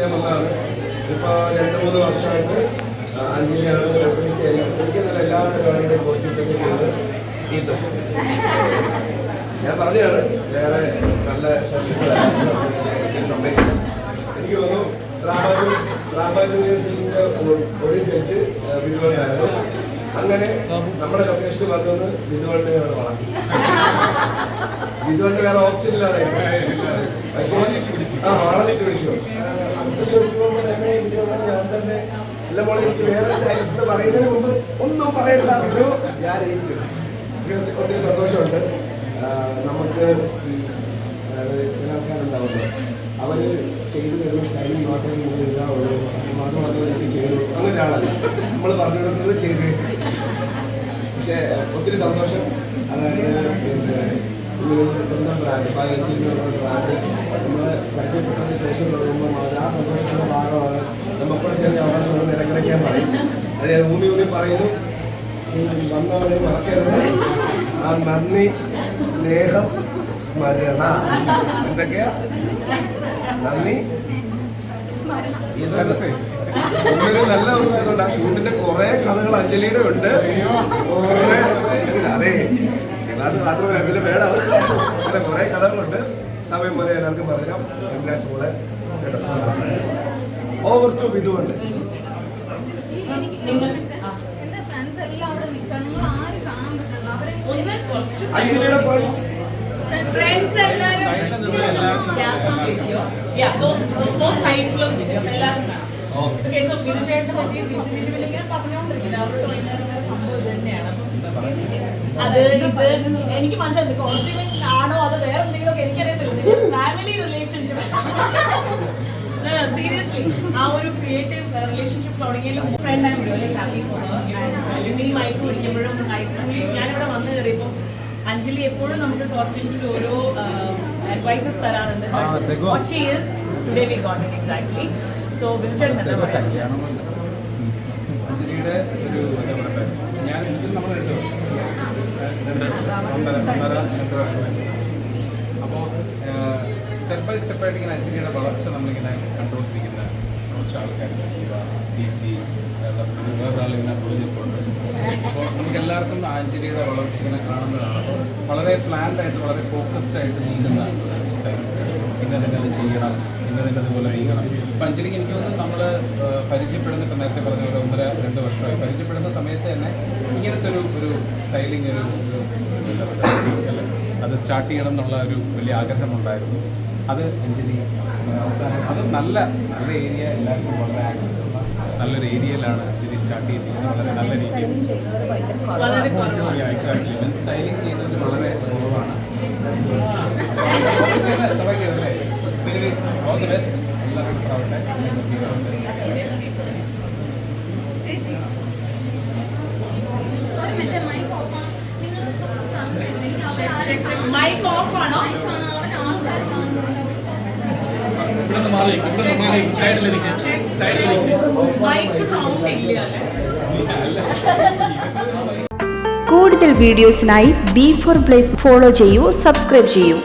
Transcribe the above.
ചെയ്യാൻ വന്നതാണ് ഇപ്പോൾ രണ്ട് മൂന്ന് വർഷമായിട്ട് അഞ്ചിനെയാണ് ഒട്ടുമിക്ക എല്ലാ ഒട്ടുമിക്ക എല്ലാ പരിപാടികളുടെയും കോസ്റ്റ്യൂംസൊക്കെ ചെയ്ത് ഇതും. ഞാൻ പറഞ്ഞതാണ് വേറെ നല്ല ശശികളാണ് സമ്മതിച്ചത് എനിക്ക് തോന്നുന്നു റാബാജു റാബാജു യൂണിവേഴ്സിറ്റിന്റെ ഒരു ജഡ്ജ് വിധുവണ്ടായിരുന്നു അങ്ങനെ നമ്മുടെ ലൊക്കേഷനിൽ വന്നത് വിധുവണ്ടെ വളർച്ച വിധുവണ്ട് വേറെ ഓപ്ഷൻ ഇല്ലാതെ പക്ഷേ ആ വളർന്നിട്ട് പിടിച്ചു ഷോയ്ക്ക് തന്നെ വിധുവണ്ണ ഞാൻ തന്നെ എല്ലാം മോളെ എനിക്ക് വേറെ സ്റ്റൈലിസ്റ്റ് എന്ന് പറയുന്നതിന് മുമ്പ് ഒന്നും പറയണ്ട. വിധു ഞാൻ ഏറ്റ്. എനിക്ക് ഒത്തിരി സന്തോഷമുണ്ട്. നമുക്ക് ഈ ചില ആൾക്കാരുണ്ടാവുമല്ലോ അവർ ചെയ്തു തരുന്ന സ്റ്റൈലിൽ മാത്രമേ നിങ്ങൾ ഇതാവുള്ളൂ മാത്രം എനിക്ക് ചെയ്തു. അങ്ങനെ ഒരാളല്ല. നമ്മൾ പറഞ്ഞു കൊടുക്കുന്നത് ചെയ്തു. പക്ഷേ ഒത്തിരി സന്തോഷം. അതായത് സ്വന്തം ബ്രാൻഡ് പതിനഞ്ചിന്റെ ബ്രാൻഡ് നമ്മൾ ശേഷം തുടങ്ങുമ്പോൾ അവർ ആ സന്തോഷത്തിന്റെ ഭാഗമാണ്. നമുക്കുള്ള ചെറിയ അവകാശം ഇടയ്ക്കിടയ്ക്ക് ഞാൻ പറയും. അത് ഞാൻ ഊന്നി ഊന്നി പറയുന്നു. നീ വന്ന വഴി മറക്കരുത്. ആ നന്ദി സ്നേഹം സ്മരണ. എന്തൊക്കെയാ? നന്ദി. ഒന്നൊരു നല്ല ദിവസമായതുകൊണ്ട് ആ ഷൂട്ടിന്റെ കുറെ കഥകൾ അഞ്ജലിയുടെ ഉണ്ട്. കുറെ അതെ. അത് മാത്രമല്ല അതിൽ വേണം അങ്ങനെ കുറെ കഥകളുണ്ട്. സമയം പോലെ എല്ലാവർക്കും പറയാം കൺഗ്രാറ്റ്സ് പോലെ ഓവർ ടു ഇതുകൊണ്ട് ഫ്രണ്ട്സ് ഫ്രണ്ട്സ് എല്ലാവരും അത് ഇത് എനിക്ക് മനസ്സിലായി. ആണോ അത് വേറെ എന്തെങ്കിലും ഒക്കെ എനിക്കറിയത്തില്ല ഫാമിലി റിലേഷൻഷിപ്പ് സീരിയസ്ലി ആ ഒരു creative relationship തുടങ്ങിയാലും friend am really happy for നീ മൈക്ക് പിടിക്കുമ്പോഴും മൈക്ക് ഞാനിവിടെ വന്നു കയറിയപ്പോൾ അഞ്ജലി എപ്പോഴും നമുക്ക് കോസ്റ്റ്യൂംസിൽ ഓരോ അഡ്വൈസസ് തരാറുണ്ട്. She is today we got it exactly so അഞ്ജലിയുടെ ഒരു ഞാൻ എനിക്ക് നമ്മൾ രണ്ട് വർഷം രണ്ട് ഒന്നര ഒന്നര രണ്ട് വർഷമായി അപ്പോൾ സ്റ്റെപ്പ് ബൈ സ്റ്റെപ്പായിട്ട് ഇങ്ങനെ അഞ്ജലിയുടെ വളർച്ച നമ്മളിങ്ങനെ കണ്ടുകൊണ്ടിരിക്കുന്ന കുറച്ച് വേറൊരാൾ ഇങ്ങനെ ഒളിഞ്ഞിട്ടുണ്ട് അപ്പോൾ നമുക്ക് എല്ലാവർക്കും അഞ്ജലിയുടെ വളർച്ച ഇങ്ങനെ കാണുന്നതാണ് അപ്പോൾ വളരെ പ്ലാൻഡ് ആയിട്ട് വളരെ ഫോക്കസ്ഡ് ആയിട്ട് നീങ്ങുന്നതാണ് ഒരു സ്റ്റൈലിസ്റ്റ് ഇന്ന തന്നെ അത് ചെയ്യണം ഇന്ന തന്നെ അതുപോലെ നീങ്ങണം അപ്പം അഞ്ജലിക്ക് എനിക്ക് തോന്നുന്നു നമ്മൾ പരിചയപ്പെടുന്ന ഇപ്പം നേരത്തെ പറഞ്ഞ ഒരു ഒന്നര രണ്ട് വർഷമായി പരിചയപ്പെടുന്ന സമയത്ത് തന്നെ ഇങ്ങനത്തെ ഒരു ഒരു സ്റ്റൈലിംഗ് ഒരു അത് സ്റ്റാർട്ട് ചെയ്യണം എന്നുള്ള ഒരു വലിയ ആഗ്രഹമുണ്ടായിരുന്നു അത് അഞ്ജലി അവസാനം അത് നല്ല നല്ല ഏരിയ എല്ലാവർക്കും വളരെ ആക്സസ് ഉള്ള നല്ലൊരു ഏരിയയിലാണ് അഞ്ജലി സ്റ്റാർട്ട് ചെയ്തിരിക്കുന്നത്. വളരെ നല്ല രീതിയിൽ. എക്സാക്ട്ലി ഇവൻ സ്റ്റൈലിംഗ് ചെയ്യുന്നത് വളരെ കുറവാണ്. ഓൾ ദി ബെസ്റ്റ് എല്ലാ സൂപ്പറാവട്ടെ മൈക്ക് ഓഫ് ആണ്? മൈക്ക് സൗണ്ട് ഇല്ല അല്ലേ? കൂടുതൽ വീഡിയോസിനായി ബി ഫോർ പ്ലേസ് ഫോളോ ചെയ്യൂ സബ്സ്ക്രൈബ് ചെയ്യൂ.